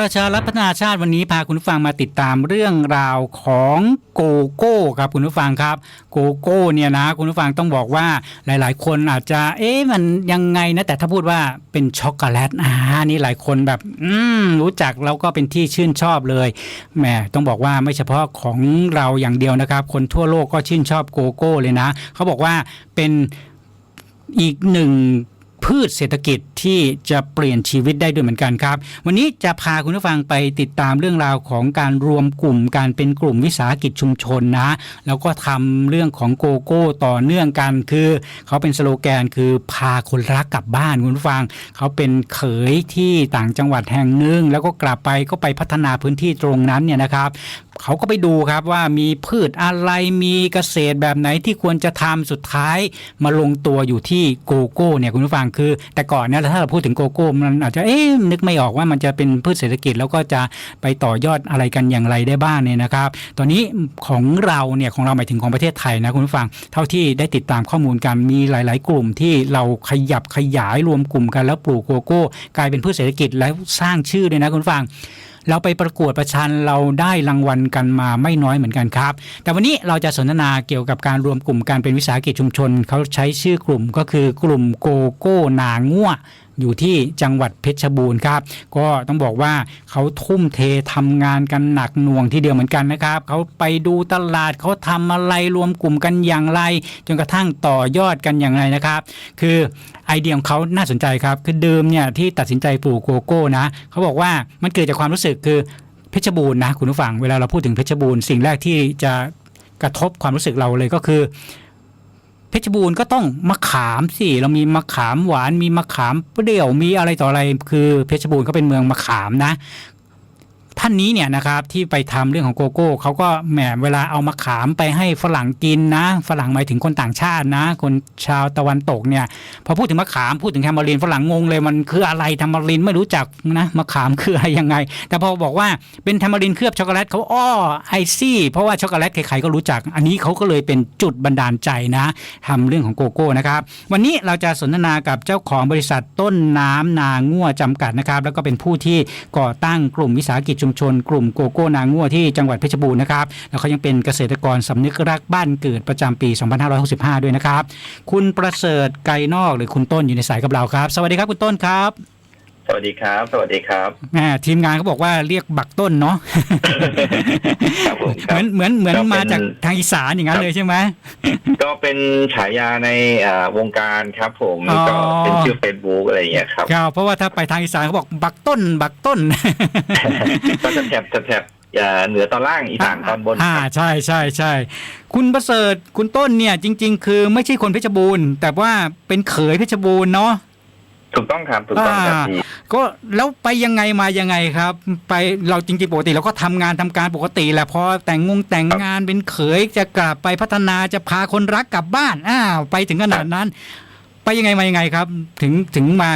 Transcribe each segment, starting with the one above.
ประชารัฐพัฒนาชาติวันนี้พาคุณผู้ฟังมาติดตามเรื่องราวของโกโก้ครับคุณผู้ฟังครับ โกโก้เนี่ยนะคุณผู้ฟังต้องบอกว่าหลาย ๆ คนอาจจะ เอ๊ะมันยังไงนะแต่ถ้าพูดว่าเป็นช็อกโกแลตอ่านี่หลายคนแบบ อืมรู้จักแล้วก็เป็นที่ชื่นชอบเลยแหมต้องบอกว่าไม่เฉพาะของเราอย่างเดียวนะครับ คนทั่วโลกก็ชื่นชอบโกโก้เลยนะเขาบอกว่าเป็นอีกหนึ่ง พืชเศรษฐกิจที่จะเปลี่ยนชีวิตได้ด้วยเหมือนกันครับ วันนี้จะพาคุณผู้ฟังไปติดตามเรื่องราวของการรวมกลุ่มการเป็นกลุ่มวิสาหกิจชุมชนนะ แล้วก็ทำเรื่องของโกโก้ต่อเนื่องกัน คือเขาเป็นสโลแกนคือพาคนรักกลับบ้านคุณผู้ฟัง เขาเป็นเขยที่ต่างจังหวัดแห่งหนึ่งแล้วก็กลับไปก็ไปพัฒนาพื้นที่ตรงนั้นเนี่ยนะครับเขาก็ไปดูครับว่ามีพืชอะไรมีเกษตรแบบไหนที่ควรจะทำสุดท้ายมาลงตัวอยู่ที่โกโก้เนี่ยคุณผู้ฟังคืือแต่ก่อนเนี่ยถ้าเราพูดถึงโกโก้มันอาจจะเอ๊ะนึกไม่ออกว่ามันจะเป็นพืชเศรษฐกิจแล้วก็จะไปต่อยอดอะไรกันอย่างไรได้บ้างเนี่ยนะครับ ตอนนี้ของเราเนี่ยของเราหมายถึงของประเทศไทยนะคุณผู้ฟังเท่าที่ได้ติดตามข้อมูลกันมีหลาย ๆ กลุ่มที่เราขยับขยายรวมกลุ่มกันแล้วปลูกโกโก้ กลายเป็นพืชเศรษฐกิจแล้วสร้างชื่อเลยนะคุณผู้ฟัง เราไปประกวดประชันเราได้รางวัลกันมาไม่น้อยเหมือนกันครับ แต่วันนี้เราจะสนทนาเกี่ยวกับการรวมกลุ่มการเป็นวิสาหกิจชุมชน เขาใช้ชื่อกลุ่มก็คือกลุ่มโกโก้นาง่ว อยู่ที่จังหวัดเพชรบูรณ์ครับ ก็ต้องบอกว่าเขาทุ่มเททำงานกันหนักหน่วงทีเดียวเหมือนกันนะครับ เขาไปดูตลาดเขาทำอะไรรวมกลุ่มกันอย่างไร จนกระทั่งต่อยอดกันอย่างไรนะครับ คือไอเดียของเขาน่าสนใจครับ คือเดิมเนี่ยที่ตัดสินใจปลูกโกโก้นะ เขาบอกว่ามันเกิดจากความรู้สึกคือเพชรบูรณ์นะคุณผู้ฟังเวลาเราพูดถึงเพชรบูรณ์สิ่งแรกที่จะกระทบความรู้สึกเราเลยก็คือ เพชรบูรณ์ก็ต้องมะขามสิเรามีมะขามหวานมีมะขามเปรี้ยวมีอะไรต่ออะไร คือเพชรบูรณ์ก็เป็นเมืองมะขามนะ ท่านนี้เนี่ยนะครับที่ไปทำเรื่องของโกโก้เขาก็แหมเวลาเอามะขามไปให้ฝรั่งกินนะฝรั่งหมายถึงคนต่างชาตินะ คนชาวตะวันตกเนี่ยพอพูดถึงมะขามพูดถึงแทมเบอรีนฝรั่งงงเลยมันคืออะไรแทมเบอรีนไม่รู้จักนะมะขามคืออะไรยังไง แต่พอบอกว่าเป็นแทมเบอรีนเคลือบช็อกโกแลตเขาอ้อไอซี่ เพราะว่าช็อกโกแลตใครๆก็รู้จัก อันนี้เขาก็เลยเป็นจุดบันดาลใจนะทำเรื่องของโกโก้นะครับวันนี้เราจะสนทนากับเจ้าของบริษัทต้นน้ำนาง่วจำกัดนะครับแล้วก็เป็นผู้ที่ก่อตั้งกลุ่มวิสาหกิจชุมชนกลุ่มโกโก้นาง่วที่จังหวัดเพชรบูรณ์นะครับ แล้วเขายังเป็นเกษตรกรสำนึกรักบ้านเกิดประจำปี 2565 ด้วยนะครับ คุณประเสริฐไกรนอกหรือคุณต้นอยู่ในสายกับเราครับ สวัสดีครับคุณต้นครับ สวัสดีครับ สวัสดีครับแหมทีมงานเขาบอกว่าเรียกบักต้นเนาะครับผมคเหรัมืบอนเหมือนเหมือนก็เป็นมาจากทางอีสานอย่างนั้นเลยใช่ไหมก็เป็นฉายาในอ่าวงการครับผมอ๋อก็เป็นชื่อเฟซบุ๊กอะไรอย่างเงี้ยครับครับเพราะว่าถ้าไปทางอีสานเขาบอกบักต้น บักต้นก็จะแถบจะแถบอ่าเหนือตอนล่างอีสานตอนบนอ่าครับใช่ใช่ใช่คุณประเสริฐคุณต้นเนี่ยจริง ๆ คือไม่ใช่คนเพชรบูรณ์ แต่ว่าเป็นเขยเพชรบูรณ์เนาะ ถูกต้องครับถูกต้องครับอ่าพี่ก็แล้วไปยังไงมายังไงครับ ไปเราจริงๆปกติเราก็ทำงานทำการปกติแหละพอแต่งงงแต่งงานเป็นเขยจะกลับไปพัฒนาจะพาคนรักกลับบ้านอ้าวไปถึงขนาดนั้น ไปยังไงมายังไงครับ ถึงถึงมา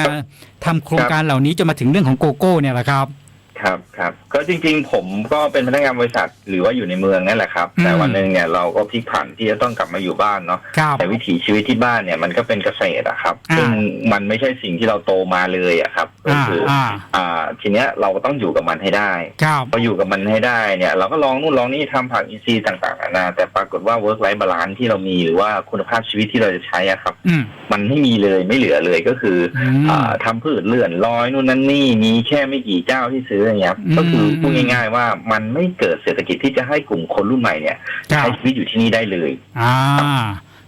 ทำโครงการเหล่านี้จนมาถึงเรื่องของโกโก้เนี่ยแหละครับ ครับครับก็จริงๆ ผมก็เป็นพนักงานบริษัทหรือว่าอยู่ในเมืองนั่นแหละครับ อืม แต่วันหนึ่งเนี่ยเราก็พลิกผันที่จะต้องกลับมาอยู่บ้านเนาะครับ แต่วิถีชีวิตที่บ้านเนี่ยมันก็เป็นเกษตรอะครับอ่า ซึ่งมันไม่ใช่สิ่งที่เราโตมาเลยอะครับก็อ่าคืออ่าอ่าทีเนี้ยเราก็ต้องอยู่กับมันให้ได้ครับ พออยู่กับมันให้ได้เนี่ย เราก็ลองนู่นลองนี่ทำผักอินทรีย์ต่างๆนานาแต่ปรากฏว่า work life balance ที่เรามีหรือว่าคุณภาพชีวิตที่เราจะใช้อะครับ อืมมันไม่มีเลยไม่เหลือเลยก็คือ อืม อ่าทำพืชเลื่อนลอยนู่นนั่นนี่มีแค่ไม่กี่เจ้าที่ซื้ออย่างเงี้ยครับอืมก็คือพูดง่ายๆว่ามันไม่เกิดเศรษฐกิจที่จะให้กลุ่มคนรุ่นใหม่เนี่ยครัใช้บชีวิตอยู่ที่นี่ได้เลย อ่า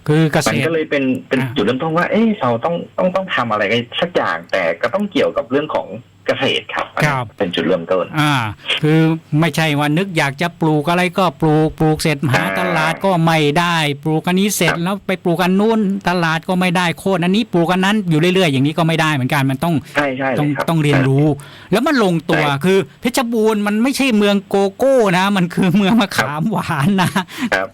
คือเกษมันตก็รเลยเป็นเป็นอ่าจุดเริ่มต้นว่า เอ๊ะเราต้องต้องต้องทำอะไรกันสักอย่างแต่ก็ต้องเกี่ยวกับเรื่องของ เกษตรครับอันนั้นเป็นจุดเริ่มต้น อ่า คือไม่ใช่ว่านึกอยากจะปลูกอะไรก็ปลูกปลูกเสร็จหาอ่าตลาดก็ไม่ได้ ปลูกอันนี้เสร็จครับ แล้วไปปลูกอันนู้นตลาดก็ไม่ได้โค่นอันนี้ปลูกอันนั้นอยู่เรื่อยๆอย่างนี้ก็ไม่ได้เหมือนกันมันต้องใช่ใช่ต้องลคบ ต้องเรียนรู้ แล้วมันลงตัวใช่คือเพชรบูรณ์มันไม่ใช่เมืองโกโก้นะ มันคือเมืองมะขามหวานนะครับ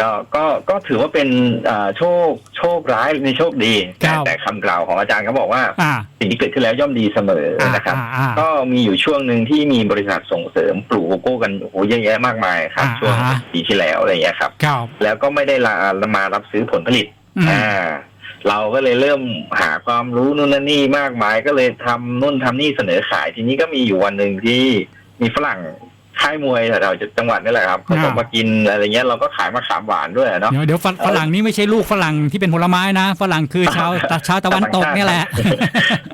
ก็ก็ก็ถือว่าเป็นอ่าโชคโชคร้ายในโชคดีครัแต่บแต่คำกล่าวของอาจารย์เขาบอกว่าอ่าสิ่งที่เกิดขึ้นแล้วย่อมดีเสมออ่านะครับอ่าอ่าก็มีอยู่ช่วงหนึ่งที่มีบริษัทส่งเสริมปลูกโกโก้กันโอ้โหเยอะแยะมากมายครับอ่าช่วงอ่าปีที่แล้วอะไรอย่างเงี้ยครับครับ แล้วก็ไม่ได้ลามารับซื้อผลผลิตอืมอ่าเราก็เลยเริ่มหาความรู้นู่นนั่นนี่มากมายก็เลยทำนู่นทำนี่เสนอขาย ทีนี้ก็มีอยู่วันหนึ่งที่มีฝรั่ง ค่ายมวยแถวๆจังหวัดนี่แหละครับเขาก็อ่ามมากินอะไรเงี้ยเราก็ขายมะขามหวานด้วยอะเนาะเดี๋ยวเดี๋ยวฝฝรั่งนี่ไม่ใช่ลูกฝรั่งที่เป็นผลไม้นะฝรั่งคือชาวชาวตะวันตกเนี่ยแหละ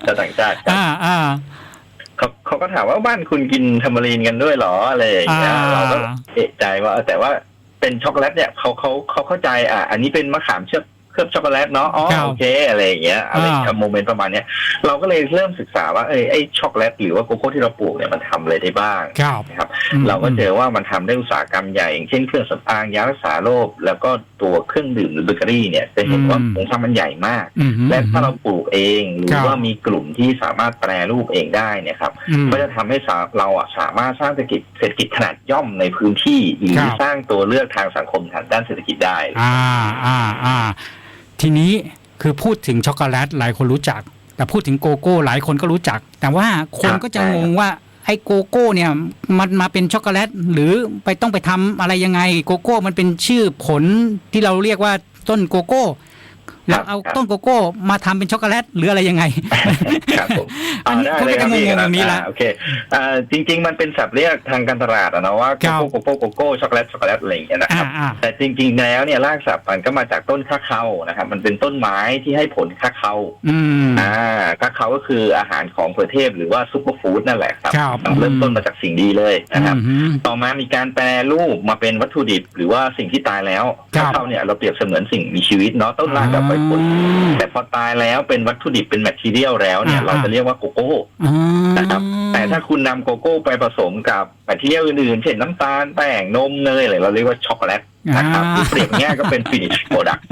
ชาวต่างชาติครับอ่าอ่าเขาเขาก็ถามว่าบ้านคุณกินทามารีนกันด้วยเหรออะไรอย่างเงี้ยอ่าเราก็เอะใจว่าเออแต่ว่าเป็นช็อกโกแลตเนี่ยเขาเขาเขาเข้าใจอะอันนี้เป็นมะขามเชื่อม เคลือบช็อกโกแลตเนาะอ๋อครับโอเคอะไรอย่างเงี้ยอะไรอ่า โมเมนต์ประมาณเนี้ยเราก็เลยเริ่มศึกษาว่าเออไอ้ช็อกโกแลตหรือว่าโกโก้ที่เราปลูกเนี่ยมันทำอะไรได้บ้าง ครับ นะครับ อืม เราก็เจอว่ามันทำได้อุตสาหกรรมใหญ่อย่างเช่นเครื่องสำอางยารักษาโรคแล้วก็ตัวเครื่องดื่มหรือเบเกอรี่เนี่ยจะเห็นว่าอืม โครงสร้างมันใหญ่มาก อืม และถ้าเราปลูกเองหรืครัอบว่ามีกลุ่มที่สามารถแปรรูปเองได้เนี่ยครับ อืม ก็จะทำให้สาเราอะสามารถสร้างเศรษฐกิจเศรษฐกิจขนาดย่อมในพื้นที่หรือครับ สร้างตัวเลือกทางสังคมทางด้านเศรษฐกิจได้ อ่าอ่าอ่า ทีนี้คือพูดถึงช็อกโกแลตหลายคนรู้จัก แต่พูดถึงโกโก้หลายคนก็รู้จัก แต่ว่าคนก็จะงงว่าไอ้โกโก้เนี่ยมันมาเป็นช็อกโกแลตหรือไปต้องไปทำอะไรยังไงโกโก้มันเป็นชื่อผลที่เราเรียกว่าต้นโกโก้แล้วเอาต้นโกโก้มาทำเป็นช็อกโกแลตหรืออะไรยังไงครับผมอันนี้าเขาก็จะงงๆตรงนี้ละอ่าโอเคอ่าจริง ๆ มันเป็นศัพท์เรียกทางการตลาดอะนะว่าครับโกโก้โกโก้โกโก้ช็อกโกแลตช็อกโกแลตอะไรอย่างเงี้ยนะคอ่ารับอ่าแต่จริง ๆ แล้วเนี่ยรากศัพท์มันก็มาจากต้นคาเคานะครับมันเป็นต้นไม้ที่ให้ผลคาเคาอืมอ่าคาเคาก็คืออาหารของประเทศหรือว่าซุปเปอร์ฟู้ดนั่นแหละครับครับเริ่มต้นมาจากสิ่งดีเลยนะครับอืมต่อมามีการแปรรูปมาเป็นวัตถุดิบ หรือว่าสิ่งที่ตายแล้วครับข้าวเนี่ยเราเปรียบเสมือนสิ่งมีชีวิตเนาะต้นรากกับใบผลแต่พอตายแล้วเป็นวัตถุดิบเป็นแมททีเรียลแล้วเนี่ย เราจะเรียกว่าโกโก้นะครับแต่ถ้าคุณนำโกโก้ไปผสมกับแมททีเรียลอื่นๆเช่นน้ำตาลแป้งนมเนยอะไรเราเรียกว่าช็อกโกแลตนะครับที่เปรียบง่ายก็เป็นฟินิชโปรดักต์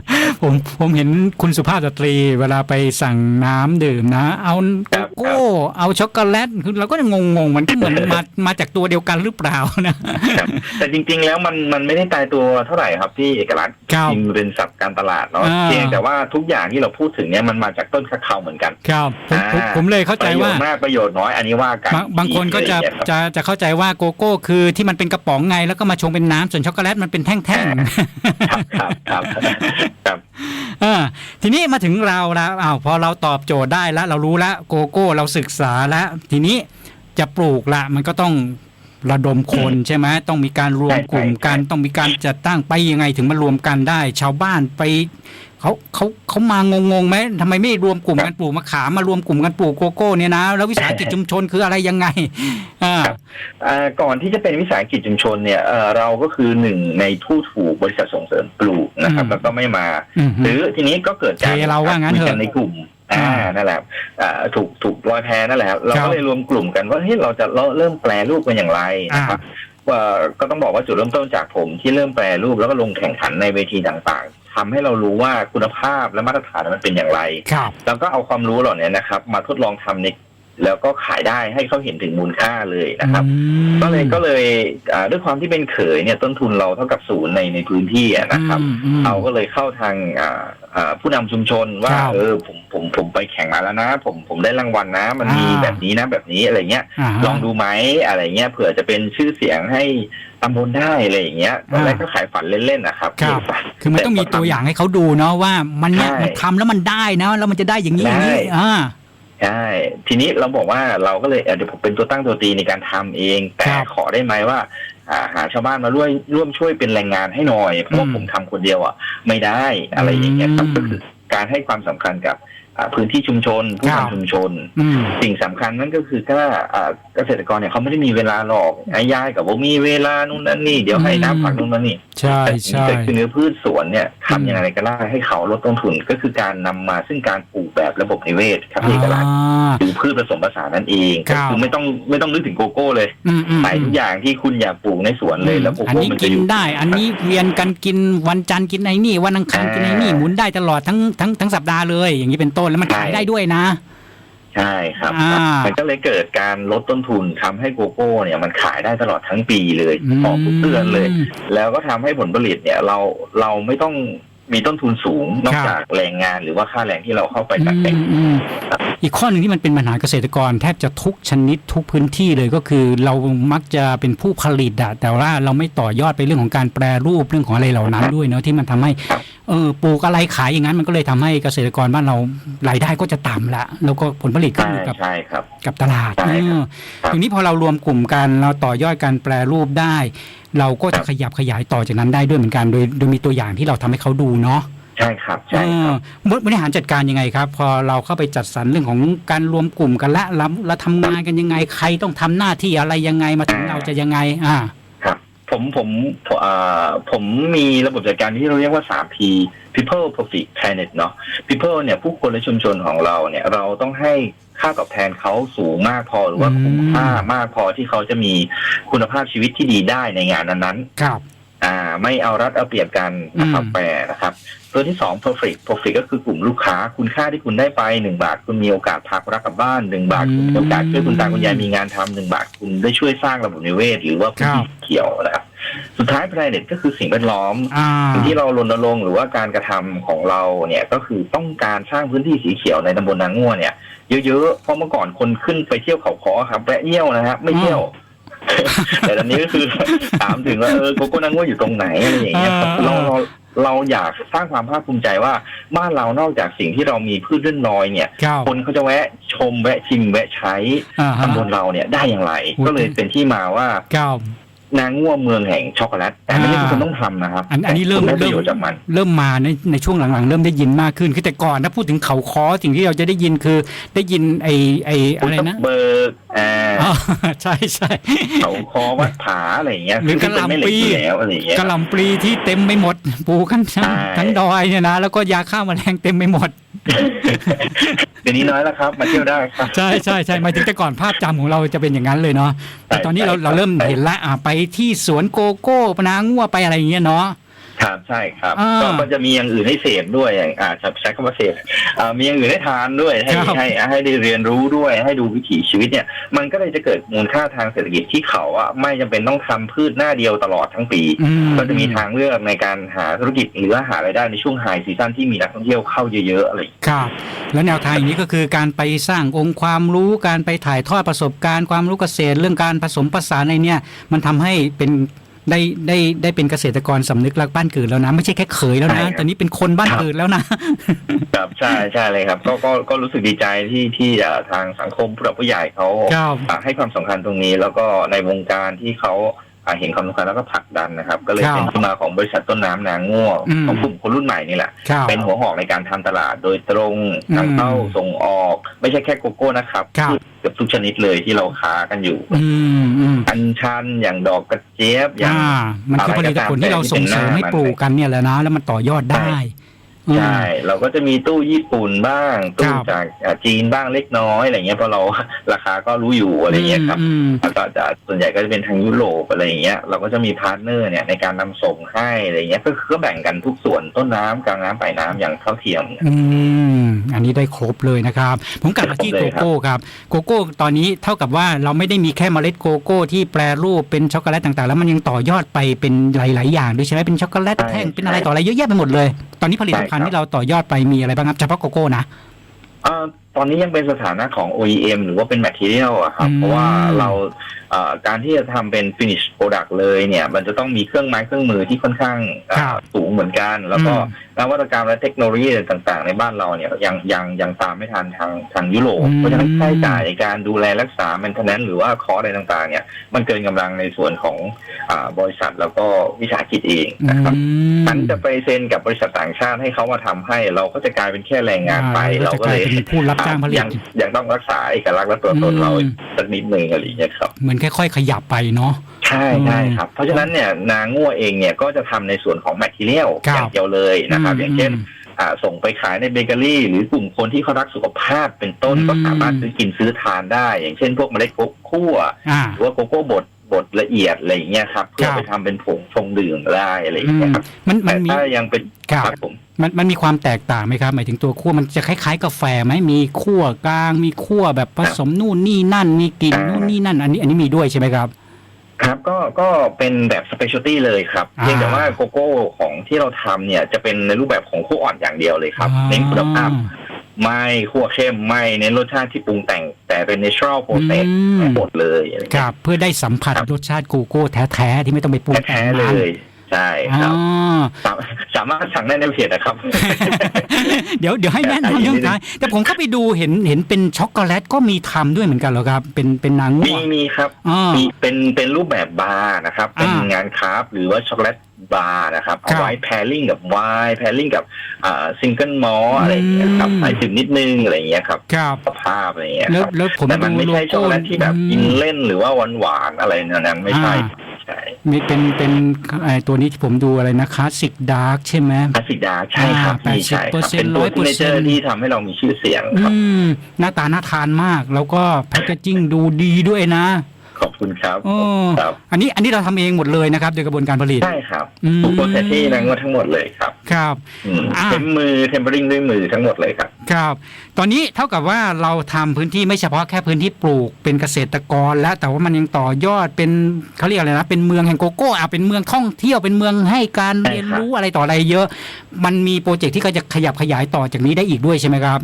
ผมผมเห็นคุณสุภาพสตรีเวลาไปสั่งน้ำดื่มนะ เอาโกโก้เอาช็อกโกแลตคือเราก็จะงงๆมันก็เหมือนมามาจากตัวเดียวกันหรือเปล่านะครับแต่จริง ๆ แล้วมันมันไม่ได้ตายตัวเท่าไหร่ครับที่เอกลักษณ์ครับจริงๆเป็นศัพท์การตลาดเนาะอ่าเพียงแต่ว่าทุกอย่างที่เราพูดถึงเนี่ยมันมาจากต้นคาคาวเหมือนกันครับผมผมอ่าผมเลยเข้าใจประโยว่าชน์มากประโยชน์น้อยอันนี้ว่ากันบางบางคนก็จะอไรอย่างเงี้ยครับจะจะเข้าใจว่าโกโก้คือที่มันเป็นกระป๋องไง แล้วก็มาชงเป็นน้ำส่วนช็อกโกแลตมันเป็นแท่งครับครับครับครับๆอ่าทีนี้มาถึงเราแล้วอ้าวพอเราตอบโจทย์ได้แล้ว เรารู้แล้วโกโก้เราศึกษาแล้ว ทีนี้จะปลูกละมันก็ต้องระดมคนใช่ไหมต้องมีการรวมกลุ่มกัน ต้องมีการจัดตั้งไปยังไงถึงมารวมกันได้ ชาวบ้านไป เขาเขาเขามางงงๆไหมทำไมไม่รวมกลุ่มกันปลูกมะขามมารวมกลุ่มกันปลูกโกโก้เนี่ยนะ แล้ววิสาหกิจชุมชนคืออะไรยังไงอ่าอ่าก่อนที่จะเป็นวิสาหกิจชุมชนเนี่ยเอ่อเราก็คือหนึ่งในผู้ถูกบริษัทส่งเสริมปลูกนะครับอืมแล้วก็ไม่มาอืมหรือทีนี้ก็เกิดการเทเราว่างั้นเถอะคุยกันในกลุ่มอ่าอ่านั่นแหละอ่าถูกถูกลอยแพนั่นแหละครับเราครัก็บเลยรวมกลุ่มกันว่าเฮ้ยเราจะเราเริ่มแปลรูปกันอย่างไรนะครับว่าก็ต้องบอกว่าจุดเริ่มต้นจากผมที่เริ่มแปลรูปแล้วก็ลงแข่งขันในเวทีต่างๆ ทำให้เรารู้ว่าคุณภาพและมาตรฐานมันเป็นอย่างไร ครับ แล้วก็เอาความรู้เหล่านี้นะครับ มาทดลองทำใน แล้วก็ขายได้ให้เขาเห็นถึงมูลค่าเลยนะครับอืมก็เลยก็เลยอ่าด้วยความที่เป็นเขยเนี่ยต้นทุนเราเท่ากับศูนย์ในในพื้นที่อะนะครับอืมอืมเราก็เลยเข้าทางอ่าอ่าผู้นำชุมชนว่าครับเออผมผมผมไปแข่งมาแล้วนะ ผมผมได้รางวัลนะ มันมีอ่าแบบนี้นะแบบนี้อะไรเงี้ยาลองดูไหมอะไรเงี้ยเผื่อจะเป็นชื่อเสียงให้ตำบลได้อะไรอย่างเงี้ยตอนแรกก็ขายฝันเล่นๆนะครับครับฝันคือมันต้องมีตัวอย่างให้เขาดูเนาะว่ามันเนี่ยใช่มันทำแล้วมันได้นะแล้วมันจะได้อย่างนี้อย่างนี้ได้อ่า ใช่ทีนี้เราบอกว่าเราก็เลยเอ่อเดี๋ยวผมเป็นตัวตั้งตัวตีในการทำเอง แต่ครับขอได้ไหมว่าอ่าหาชาวบ้านมาร่วมร่วมช่วยเป็นแรงงานให้หน่อยเพราะว่าอืมผมทำคนเดียวอะไม่ได้อะไรอย่างเงี้ยครับอืม ก็คือการให้ความสำคัญกับอ่า พื้นที่ชุมชนผู้ครับนำชุมชนอืมสิ่งสำคัญนั่นก็คือถ้าอ่าเกษตรกรเนี่ยเขาไม่ได้มีเวลาหรอกไอ้ยายกับว่ามีเวลานู่นนั่นนี่เดี๋ยวให้น้ำผักนู่นนั่นนี่ใช่แต่ใช่แต่คือเนื้อพืชสวนเนี่ยทำยังไงก็ได้ให้เขาลดต้นทุนก็คือการนำมาซึ่งการปลูกแบบระบบนิเวศครับพี่กระลาอ่าหรือพืชผสมผสานนั่นเองครัก็บคือไม่ต้องไม่ต้องนึกถึงโกโก้เลยอืมอืมใส่ทุกอย่างที่คุณอยากปลูกในสวนเลยแล้วโกอันโก้นี้มันกิจะนอยู่ได้ อันนี้เวียนกันกินวันจันทร์กินไอ้นี่วันอังคารกินไอ้นี่อ่าหมุนได้ตลอดทั้งทั้งทั้งสัปดาห์เลย อย่างนี้เป็นต้นแล้วมันขายใช่ได้ด้วยนะ ใช่ครับ อ่ามันก็เลยเกิดการลดต้นทุนทำให้โกโก้เนี่ยมันขายได้ตลอดทั้งปีเลยมออกทุกเดือนเลยแล้วก็ทำให้ผลผลิตเนี่ยเราเราไม่ต้อง มีต้นทุนสูงนอคกรับจากแรงงานหรือว่าค่าแรงที่เราเข้าไปตัดอืแต่งมอืมอีกข้อหนึ่งที่มันเป็นปัญหาเกษตรกร แทบจะทุกชนิดทุกพื้นที่เลยก็คือเรามักจะเป็นผู้ผลิตอะแต่ว่าเราไม่ต่อยอดไปเรื่องของการแปรรูปเรื่องของอะไรเหล่านั้นด้วยเนาะที่มันทำให้เออปลูกอะไรขายอย่างนั้นมันก็เลยทำให้เกษตรกรบ้านเรารายได้ก็จะต่ำละแล้วก็ผลผลิตขึ้นใช่อยู่กับใช่ครับกับตลาดใช่ครับเออครับทีนี้พอเรารวมกลุ่มกันเราต่อยอดการแปรรูปได้ เราก็จะขยับขยายต่อจากนั้นได้ด้วยเหมือนกัน โดยโดยมีตัวอย่างที่เราทำให้เขาดูเนาะใช่ครับใช่ครับเออบริหารจัดการยังไงครับ พอเราเข้าไปจัดสรรเรื่องของการรวมกลุ่มกันละเราเราทำงานกันยังไงใครต้องทำหน้าที่อะไรยังไงมาถึงเราจะยังไง อ่าครับ ผมผมผมเอ่อผมมีระบบจัดการที่เราเรียกว่า 3P people profit planet เนาะ people เนี่ยผู้คนและชุมชนของเราเนี่ย เราต้องให้ค่าตอบแทนเขาสูงมากพอหรือว่าคุ้มค่ามากพอที่เขาจะมีคุณภาพชีวิตที่ดีได้ในงานนั้นๆครับ อ่าไม่เอารัดเอาเปรียบกันนะครับอืมแปรนะครับ ตัวที่สอง perfect perfect ก็คือกลุ่มลูกค้าคุณค่าที่คุณได้ไปหนึ่งบาท คุณมีโอกาสพาคนรักกลับบ้านหนึ่งบาทคุณมีโอกาสช่วยคุณตาคุณยายมีงานทำหนึ่งบาท คุณได้ช่วยสร้างระบบนิเวศ หรือว่าพื้นที่เขียวนะครับสุดท้าย planet ก็คือสิ่งแวดล้อมอ่าสิ่งที่เรารณรงค์หรือว่าการกระทำของเราเนี่ยก็คือต้องการสร้างพื้นที่สีเขียวในตำบลนางง่วเนี่ยเยอะๆเพราะเมื่อก่อนคนขึ้นไปเที่ยวเขาคอครับแวะเยี่ยวนะครับไม่เที่ยว แต่ตอนนี้ก็คือถามถึงว่าเออโกโก้นางง่วอยู่ตรงไหนอะไรอย่างเงี้ยครับอ่าเราเราเราอยากสร้างความภาคภูมิใจว่าบ้านเรานอกจากสิ่งที่เรามีพืชเลื่อนลอยเนี่ยครับคนเขาจะแวะชมแวะชิมแวะใช้อ่าฮะตำบลเราเนี่ยได้อย่างไรอุ๊ยก็เลยเป็นที่มาว่าครับ นางง่วเมืองแห่งช็อกโกแลตแต่ไม่ใช่ทุกคนต้องทำนะครับอันอันนี้เริ่มแต่คุณได้ปเริ่ระมโยชน์จากมันเริ่มมาในในช่วงหลังๆ เริ่มได้ยินมากขึ้นคือแต่ก่อนถ้าพูดถึงเขาคอสิ่งที่เราจะได้ยินคือได้ยินไอ้ไอ้อะไรนะเบิร์กอ่าอ๋อใช่ใช่เขาคอวัดผาอะไรอย่างเงี้ยหรือกะหล่ำซึ่งเป็นแม่เหล็กปีอยู่แล้วอะไรอย่างเงี้ยกระหล่ำปลีที่เต็มไปหมดปลูกกันทั้งใช่ทั้งดอยเนี่ยนะแล้วก็ยาฆ่าแมลงเต็มไปหมดเดี๋ยวนี้น้อยแล้วครับ มาเที่ยวได้ครับใช่ใช่ใช่หมายถึงแต่ก่อนภาพจำของเราจะเป็นอย่างนั้นเลยเนาะ แต่ตอนนี้เราใช่เราเริ่มใช่เห็นละอะไปที่สวนโกโก้ปนางัวไปอะไรอย่างเงี้ยเนาะ ครับใช่ครับอ่าก็ก็จะมีอย่างอื่นให้เสพด้วยอย่างอ่าใช้คำว่าเสพอ่ามีอย่างอื่นให้ทานด้วยให้ครับ ให้ให้ได้เรียนรู้ด้วย ให้ดูวิถีชีวิตเนี่ย มันก็เลยจะเกิดมูลค่าทางเศรษฐกิจที่เขาอะไม่จำเป็นต้องทำพืชหน้าเดียวตลอดทั้งปี อืก็จะมีทางเลือกในการหาธุรกิจหรือว่าหารายได้ในช่วงไฮซีซั่นที่มีนักท่องเที่ยวเข้าเยอะๆอะไรอย่างเงี้ย ครับ แล้วแนวทางอย่างนี้ก็คือการไปสร้างองค์ความรู้การไปถ่ายทอดประสบการณ์ความรู้เกษตรเรื่องการผสมผสานในเนี่ย มันทำให้เป็น ได้ได้ได้เป็นเกษตรกรสำนึกรักบ้านเกิดแล้วนะ ไม่ใช่แค่เขยแล้วใช่นะครับตอนนี้เป็นคนบ้านเกิดแล้วนะครับใช่ใช่เลยครับ ก็ก็ก็รู้สึกดีใจที่ที่อ่าทางสังคมผู้หลักผู้ใหญ่เขาครับอ่าให้ความสำคัญตรงนี้ แล้วก็ในวงการที่เขาอ่า เห็นความสำคัญแล้วก็ผลักดันนะครับ ก็เลยครับเป็นที่มาของบริษัทต้นน้ำนางง่วงอืมของกลุ่มคนรุ่นใหม่นี่แหละครับเป็นหัวหอกในการทำตลาดโดยตรงอืมนำเข้าส่งออก ไม่ใช่แค่โกโก้นะครับครับเกือบทุกชนิดเลยที่เราค้ากันอยู่อืมอืมอัญชันอย่างดอกกระเจี๊ยบอย่างอ่ามันคือผลิตผลที่เราส่งเสริมให้ปลูกกันเนี่ยแหละนะ แล้วมันต่อยอดได้อืม ใช่เราก็จะมีตู้ญี่ปุ่นบ้าง ตู้ครับจากอ่าจีนบ้างเล็กน้อยอะไรเงี้ยเพราะเราราคาก็รู้อยู่อะไรเงี้ยครับอืมแล้วก็จะส่วนใหญ่ก็จะเป็นทางยุโรปอะไรอย่างเงี้ยเราก็จะมีพาร์ทเนอร์เนี่ยในการนำส่งให้อะไรเงี้ยก็คือก็แบ่งกันทุกส่วนต้นน้ำกลางน้ำปลายน้ำอย่างเท่าเทียมอืมอันนี้ได้ครบเลยนะครับ ผมกลับมาที่ครบโกเลยครับโก้ครับโกโก้ตอนนี้เท่ากับว่าเราไม่ได้มีแค่เมล็ดโกโก้ที่แปรรูปเป็นช็อกโกแลตต่างๆ แล้วมันยังต่อยอดไปเป็นหลาย ๆ อย่างด้วยใช่ไหมเป็นช็อกโกแลตแท่งเป็นอะไรต่ออะไรเยอะแยะไปหมดเลย ตอนนี้ผลิตภัณฑ์ที่เราต่อยอดไปมีอะไรบ้างครับเฉพาะโกโก้นะเอ่อตอนนี้ยังเป็นสถานะของ OEM หรือว่าเป็น material อะครับ อืม เพราะว่าเราเอ่อ การที่จะทำเป็น finish product เลยเนี่ย มันจะต้องมีเครื่องไม้เครื่องมือที่ค่อนข้างอ่าครับสูงเหมือนกัน แล้วก็อืมนวัตกรรมและเทคโนโลยีต่างๆ ในบ้านเราเนี่ยยังยังยังตามไม่ทันทางทางยุโรปอืมเพราะฉะนั้นค่าใช้จ่ายในการดูแลรักษา maintenance หรือว่าคอร์อะไรต่างๆ เนี่ย มันเกินกำลังในส่วนของอาบริษัทแล้วก็วิสาหกิจเองนะครับมมันจะไปเซ็นกับบริษัทต่างชาติให้เขามาทำให้ เราก็จะกลายเป็นแค่แรงงานไปอ่เราก็จะเลยกลายเป็นผู้รับจ้างผลิตยังยังต้องรักษาเอกลักษณ์และตัวตนเราอืมสักนิดหนึ่งอะไรอย่างเงี้ยครับเหมือนค่อยๆขยับไปเนาะ ใช่อืมใช่ครับ เพราะฉะนั้นเนี่ยนางง่วเองเนี่ยก็จะทำในส่วนของแมทเทียลครับอย่างเดียวเลยนะครับ อย่างเช่นมอ่าส่งไปขายในเบเกอรี่ หรือกลุ่มคนที่เขารักสุขภาพเป็นต้นอืมก็สามารถซื้อกินซื้อทานได้ อย่างเช่น พวกเมล็ดโกโก้คั่วอ่าหรือว่าโกโก้บดบดละเอียดอะไรอย่างเงี้ยครับเพื่อครับไปทำเป็นผงชงดื่มได้อะไรอย่างอืเงี้มยครับมันมัแต่นมีถ้ายังเป็นครับครับผม มันมันมีความแตกต่างไหมครับ หมายถึงตัวคั่วมันจะคล้ายๆกาแฟไหมมีคั่วกลาง มีคั่วแบบผสมนู่นนี่นั่น มีกลิ่นอ่านู่นู่นนี่นั่น อันนี้อันนี้มีด้วยใช่ไหมครับ ครับก็ก็เป็นแบบสเปเชียลตี้เลยครับอ่าเพียงแต่ว่าโกโก้ของที่เราทำเนี่ยจะเป็นในรูปแบบของคั่วอ่อนอย่างเดียวเลยครับเน้นคุณภาพไม่คั่วเข้มไม่เน้นรสชาติที่ปรุงแต่ง แต่เป็น natural อื process มทั้งหมดเลยอะไรคเงี้รัยบเพื่อได้สัมผัสครับรสชาติโกโก้แท้ๆที่ไม่ต้องไปปรุงแต่แท้งๆเลมันย ใช่อ๋ครับอสามสามารถสั่งได้ในเพจนะครับ เดี๋ยวเดี๋ยวให้แนะนำเรื่องท้ายแต่ผมเข้าไปดูเห็นเห็นเป็นช็อกโกแลตก็มีทำด้วยเหมือนกันเหรอครับ เป็นเป็นนางง่มีวง มีครับอ๋อมีเป็นเป็นรูปแบบบาร์นะครับเป็นอ่างงานคราฟต์หรือว่าช็อกโกแลตบาร์นะครับครัเอาบไว้แพรลิ่งกับไวน์แพรลิ่งกับอ่าซิงเกิลมอลอะไรอย่างเงี้ยครับอืม ไอติมนิดนึงอะไรอย่างเงี้ยครับครับ สภาพอะไรอย่างเงี้ยแล้ควรับแล้วผมแต่มันดูไม่โลใช่ช็อกโก้โกแลตที่แบบกินเล่นหรือว่าหวานหวานๆอะไรนั้นไม่ใช่ อ่าใช่มีเป็นเป็นไอตัวนี้ที่ผมดูอะไรนะคลาสสิกดาร์กใช่ไหมคลาสสิกดาร์กใช่ครับอ่านี่ใช่ครับ80%เป็นตัวซิเนเจอ100%ร์ที่ทำให้เรามีชื่อเสียงครับอืมหน้าตาน่าทานมาก แล้วก็แพคเกจิ้งดูดีด้วยนะ ขอบคุณครับโอ้ครับ อันนี้อันนี้เราทำเองหมดเลยนะครับโดยกระบวนการผลิต ใช่ครับอืมทุกโปรเซสที่นั่งว่าทั้งหมดเลยครับครับ อืมอ่า เทมมือเทมเปอริงด้วยมือทั้งหมดเลยครับ ครับ ตอนนี้เท่ากับว่าเราทำพื้นที่ไม่เฉพาะแค่พื้นที่ปลูกเป็นเกษตรกร แล้วแต่ว่ามันยังต่อยอดเป็นเขาเรียกอะไรนะเป็นเมืองแห่งโกโก้อะเป็นเมืองท่องเที่ยวเป็นเมืองให้การใช่ครับ เรียนรู้อะไรต่ออะไรเยอะ มันมีโปรเจกต์ที่ก็จะขยับขยายต่อจากนี้ได้อีกด้วยใช่ไหมครับ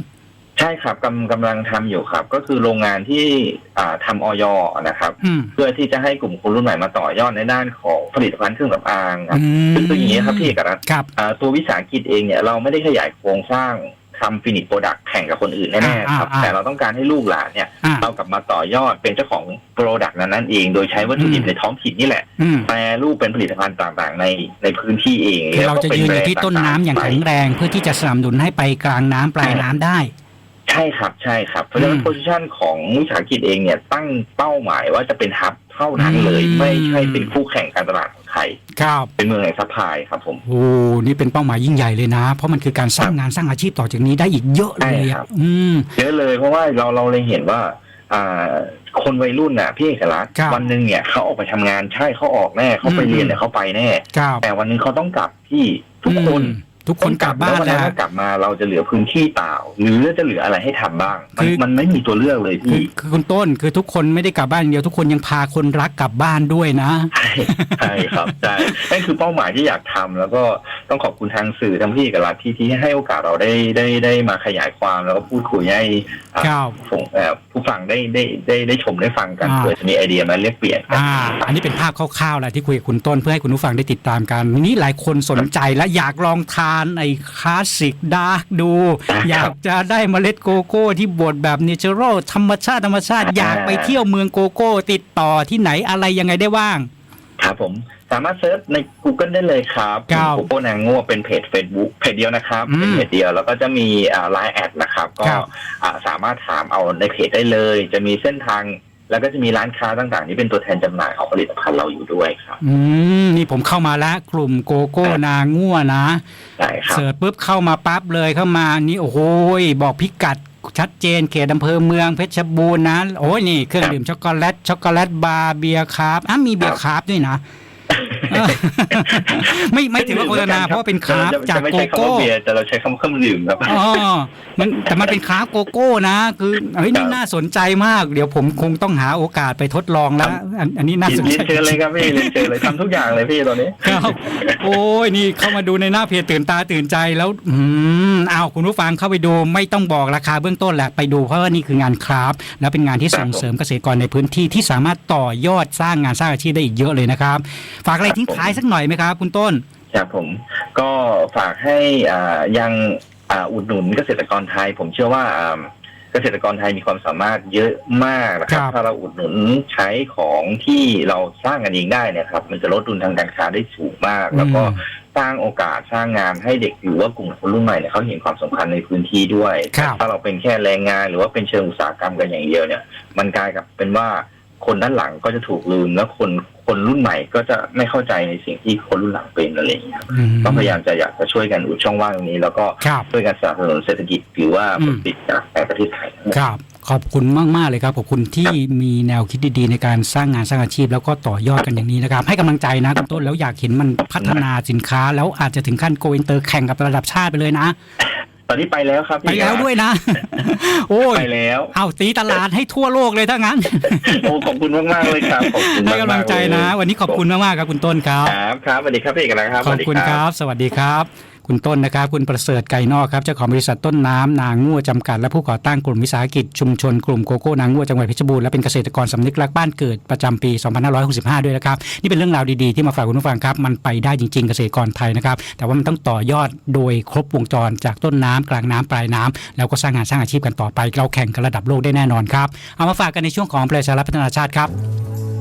ใช่ครับกำกำลังทำอยู่ครับ ก็คือโรงงานที่อ่าทำออยนะครับ อืม เพื่อที่จะให้กลุ่มคนรุ่นใหม่มาต่อยอดในด้านของผลิตภัณฑ์เครื่องสำอางครับอืมคือคืออย่างนี้ครับพี่เอกรัตน์ครับ อ่าตัววิสาหกิจเองเนี่ยเราไม่ได้ขยายโครงสร้างทำฟินิชโปรดักต์แข่งกับคนอื่นแน่ๆครับ อ่าอ่า แต่เราต้องการให้ลูกหลานเนี่ยอ่า เรากลับมาต่อยอดเป็นเจ้าของโปรดักต์นั้นนั่นเอง โดยใช้วัตถุดิบอืม ในท้องถิ่นนี่แหละ อืมแปรรูปเป็นผลิตภัณฑ์ต่างๆ ในในพื้นที่เองคือเราแล้วก็จะป็ยืนอยู่ที่ต้นน้ำอย่างแบรแข็ด์งแรงเพื่อที่จะสนับสนุนให้ไปกลางน้ำปลายน้ำได้ใช่ครับใช่ครับ เพราะฉะนั้อืนมโพซิชันของวิสาหกิจเองเนี่ยตั้งเป้าหมายว่าจะเป็นฮับเท่านั้นเลยอืมไม่ใช่เป็นคู่แข่งการตลาดของใครครับเป็นเมืองแห่งซัพพลายครับผมโอ้นี่เป็นเป้าหมายยิ่งใหญ่เลยนะ เพราะมันคือการสร้างงานสร้างอาชีพต่อจากนี้ได้อีกเยอะเลยใช่คอะรับอืมเยอะเลยเพราะว่าเราเราเลยเห็นว่าอ่าคนวัยรุ่นน่ะพี่เอกลักษณ์ครับวันหนึ่งเนี่ยเขาออกไปทำงานใช่เขาออกแน่เขาไปอืมเรียนเนี่ยเขาไปแน่ครับแต่วันหนึงเขาต้องกลับที่ทุกคนอืม ทุกคนกลับบ้านแล้ววันแล้นั้นวถ้ากลับมาเราจะเหลือพื้นที่เปล่า หรือจะเหลืออะไรให้ทำบ้างมันคือมันไม่มีตัวเลือกเลยคือพี่คือคุณต้นคือทุกคนไม่ได้กลับบ้านอย่างเดียวทุกคนยังพาคนรักกลับบ้านด้วยนะใช่ใช่ครับใช่นั่นคือเป้าหมายที่อยากทำแล้วก็ต้องขอบคุณทางสื่อทั้งพี่เอกลักษณ์ที่ที่ให้โอกาสเราได้ได้ได้มาขยายความแล้วก็พูดคุยให้อ่าครับผมเอ่อผู้ฟังได้ได้ได้ได้ชมได้ฟังกันอ่าเผื่อจะมีไอเดียมาเรียกเปลี่ยนกันอ่าอันนี้เป็นภาพคร่าวๆแหละที่คุยกับคุณต้นเพื่อให้คุณผู้ฟังได้ติดตามกันวันนี้หลายคนสนใจและอยากลองทานไอ้คลาสสิกดาร์กดูครับอยากจะได้เมล็ดโกโก้ที่บดแบบเนเชอรัลธรรมชาติธรรมชาติอ่าอยากไปเที่ยวเมืองโกโก้ติดต่อที่ไหนอะไรยังไงได้บ้าง ครับผมสามารถเซิร์ชใน Google ได้เลยครับครับโกโก้นางงัวเป็นเพจ Facebook เพจเดียวนะครับอืมเป็นเพจเดียวแล้วก็จะมีไลน์แอดนะครับ ก็ครับอ่าสามารถถามเอาในเพจได้เลย จะมีเส้นทาง แล้วก็จะมีร้านค้าต่างๆที่เป็นตัวแทนจำหน่ายของผลิตภัณฑ์เราอยู่ด้วยครับอืมนี่ผมเข้ามาแล้วกลุ่มโกโก้นาง่วนะใช่ครับเสิร์ชปุ๊บเข้ามาปั๊บเลยเข้ามานี่โอ้โหยบอกพิกัดชัดเจนเขตอำเภอเมืองเพชรบูรณ์นะโอ้ยนี่เครื่องดื่มช็อกโกแลตช็อกโกแลตบาร์เบียร์คราฟต์อะมีเบียร์คราฟต์ด้วยนะเออ ไม่ไม่ถือว่าโฆษณาเพราะว่าเป็นคราฟต์จะจากจะไม่โกใช้คำโก้ว่าเบียร์แต่เราใช้คำว่าเครื่องดื่มครับอ๋อมันแต่มันเป็นคราฟต์โกโก้นะ คือเฮ้ยนี่ครับน่าสนใจมาก เดี๋ยวผมคงต้องหาโอกาสไปทดลองแล้วอันอันนี้น่าสนเรียใจนเชิญเลยครับพี่เรียนเชิญเลยทำทุกอย่างเลยพี่ตอนนี้ครับโอ้ยนี่เข้ามาดูในหน้าเพจตื่นตาตื่นใจแล้ว อืม อ้าวคุณผู้ฟังเข้าไปดูไม่ต้องบอกราคาเบื้องต้นแหละไปดูเพราะว่านี่คืองานคราฟต์แล้วเป็นงานที่ส่งเสริมเกษตรกรในพื้นที่ที่สามารถต่อยอดสร้างงานสร้างอาชีพได้อีกเยอะเลยนะครับ ฝากอะไรทิ้งท้ายสักหน่อยไหมครับ คุณต้นครับผมก็ฝากให้อ่ายังอ่าอุดหนุนเกษตรกรไทย ผมเชื่อว่าอ่าเกษตรกรไทยมีความสามารถเยอะมากนะครับ ครับ ถ้าเราอุดหนุนใช้ของที่เราสร้างกันเองได้เนยครับ มันจะลดดุลทางการค้าได้สูงมาก แล้วก็ สร้างโอกาสสร้างงานให้เด็กหรือว่ากลุ่มคนรุ่นใหม่เนี่ยเขาเห็นความสำคัญในพื้นที่ด้วย ครับ ถ้าเราเป็นแค่แรงงานหรือว่าเป็นเชิงอุตสาหกรรมกันอย่างเดียวเนี่ย มันกลายกับเป็นว่าคนด้านหลังก็จะถูกลืม แล้วคนคนรุ่นใหม่ก็จะไม่เข้าใจในสิ่งที่คนรุ่นหลังเป็นอะไรอย่างเงี้ยอืม ก็พยายามจะอยากจะช่วยกันอุดช่องว่างตรงนี้ แล้วก็ครับ ช่วยกันสนับสนุนเศรษฐกิจหรือว่าอืผมลติดจากในประเทศไทยทั้งหมด ครับ ขอบคุณมากๆเลยครับขอบคุณที่มีแนวคิดดีๆ ในการสร้างงานสร้างอาชีพ แล้วก็ต่อยอดกันอย่างนี้นะครับ ให้กำลังใจนะคุณต้นแล้วอยากเห็นมันพัฒนาสินค้า แล้วอาจจะถึงขั้นโกอินเตอร์แข่งกับระดับชาติไปเลยนะ ตอนนี้ไปแล้วครับ ไปแล้วด้วยนะ โอ้ยไปแล้วเอาตีตลาดให้ทั่วโลกเลยถ้างั้นโอ้ขอบคุณมากๆเลยครับขอบคุณให้มากๆกำลังใจนะเลยวันนี้ขอบคุณมากๆครับคุณต้นครับครับครับสวัสดีครับพี่เอกนะครับขอบคุณสวัสดีครับ สวัสดีครับ คุณต้นนะครับ คุณประเสริฐไก่นอกครับเจ้าของบริษัทต้นน้ำนางงั่วจำกัด และผู้ก่อตั้งกลุ่มวิสาหกิจชุมชนกลุ่มโกโก้นางงั่วจังหวัดเพชรบูรณ์และเป็นเกษตรกรสำนึกรักบ้านเกิดประจำปี 2565 ด้วยนะครับ นี่เป็นเรื่องราวดีๆที่มาฝากคุณผู้ฟังครับ มันไปได้จริง ๆ เกษตรกรไทยนะครับแต่ว่ามันต้องต่อยอดโดยครบวงจรจากต้นน้ำกลางน้ำปลายน้ำแล้วก็สร้างงานสร้างอาชีพกันต่อไป เราแข่งกันระดับโลกได้แน่นอนครับเอามาฝากกันในช่วงของประชารัฐพัฒนาชาติครับ